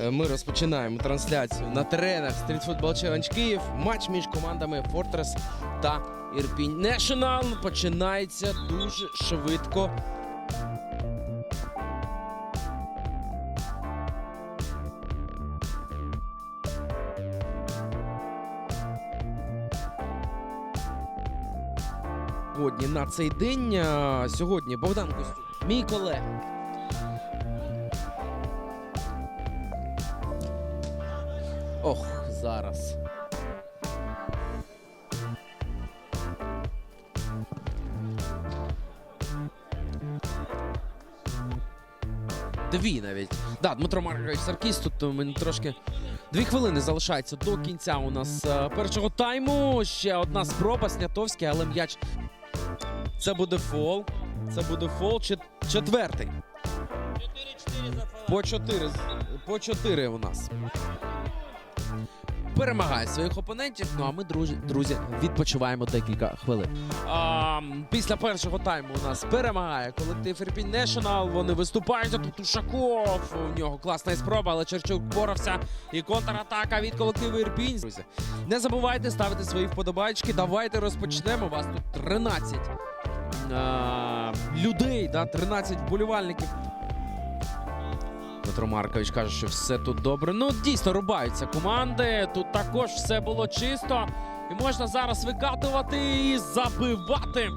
Е, Ми розпочинаємо трансляцію на теренах Street Football Challenge Київ. Матч між командами Fortress та Ірпінь National починається дуже швидко. Сьогодні на цей день. Сьогодні Богдан Костюк, мій колега. Ох, зараз. Дві навіть. Да, Дмитро Маркович Саркіс. Тут у трошки. Дві хвилини залишається до кінця у нас е, першого тайму. Ще одна спроба Снятовський, але м'яч. Це буде фол. Це буде фол. Чет- Четвертий. По чотири. По чотири у нас. Перемагає своїх опонентів. Ну а ми, друзі, друзі, відпочиваємо декілька хвилин. А, після першого тайму у нас перемагає колектив Ірпінь National. Вони виступають. Тут Ушаков. У нього класна спроба, але Черчук боровся. І контратака від колективу Ірпінь. Друзі, не забувайте ставити свої вподобайки. Давайте розпочнемо. Вас тут 13 а, людей, да, 13 вболівальників. Петро Маркович каже, що все тут добре. Ну, дійсно рубаються команди. Тут також все було чисто. І можна зараз викатувати і забивати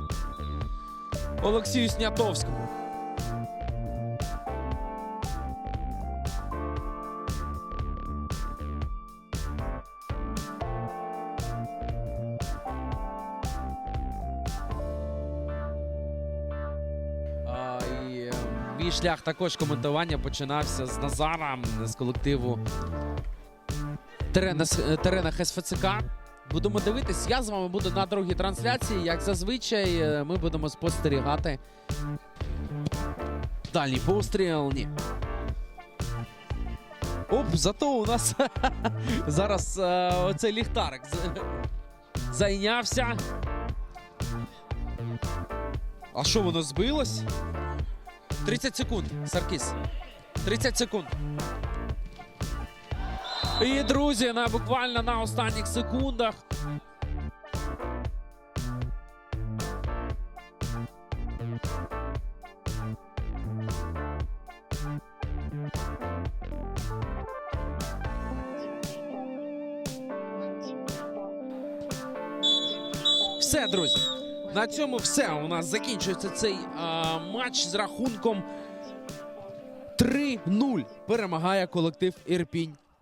Олексію Снятовському. Мій шлях також коментування починався з Назара з колективу терена, терена СФЦК. Будемо дивитись. Я з вами буду на другій трансляції. Як зазвичай, е, ми будемо спостерігати. Дальній постріл. Ні. Оп, зато у нас зараз е, оцей ліхтарик зайнявся. А що воно збилось? 30 секунд, Саркіс. 30 секунд. І, друзі, на буквально на останніх секундах. Все, друзі. На цьому все. У нас закінчується цей а, матч з рахунком 3-0. Перемагає колектив Ірпінь